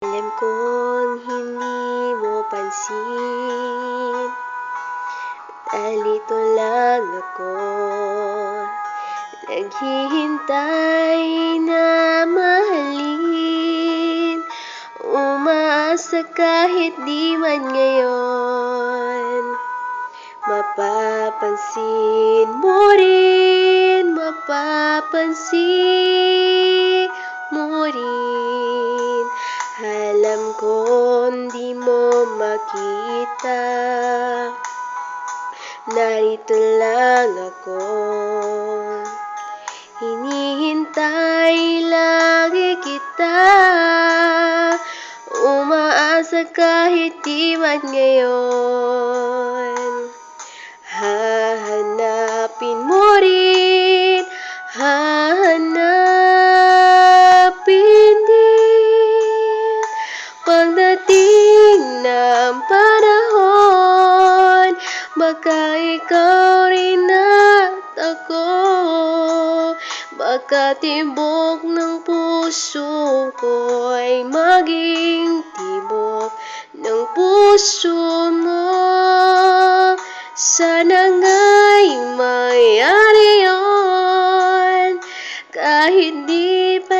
Alam kong hindi mo pansin Nalito lang ako. Naghihintay na mahalin Umaasa kahit di man ngayon. Mapapansin mo rin Mapapansin mo makita. Narito lang ako. Hinihintay lagi kita. Umaasa kahit di man ngayon. Hahanapin mo rin Baka tibok ng puso ko ay maging tibok ng puso mo. Sana nga'y mayari yun Kahit di pa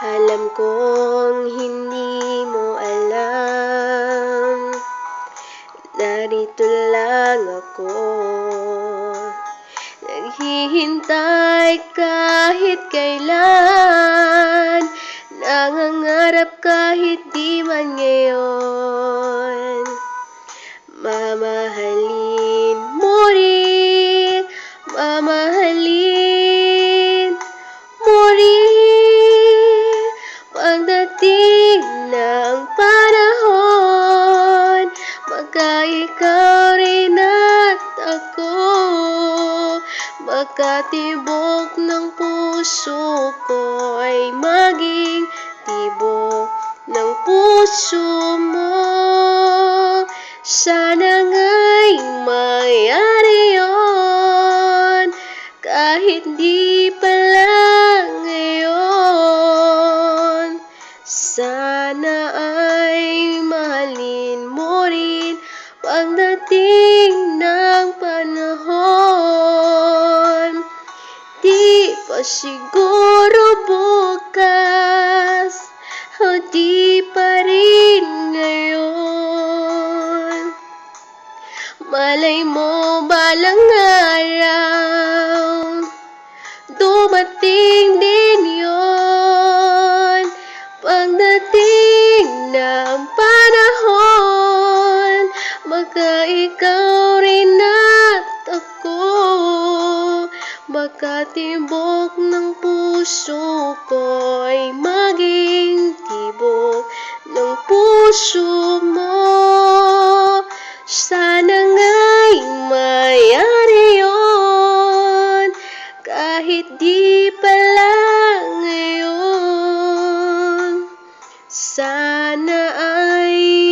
Alam kong hindi mo alam. Narito lang ako. Naghihintay kahit kailan. Nangangarap kahit di man ngayon ikaw rin at ako Baka tibok ng puso ko ay maging tibok ng puso mo. Sana Pagdating ng panahon. Di pa siguro bukas O di pa rin ngayon. Malay mo balang araw Dumating din tibok ng puso ko ay maging tibok ng puso mo. Sana nga'y mayari yun Kahit di pa lang ngayon. Sana ay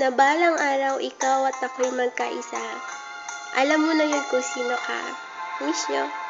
na balang araw ikaw at ako'y magkaisa. Alam mo na yun kung sino ka. Miss you.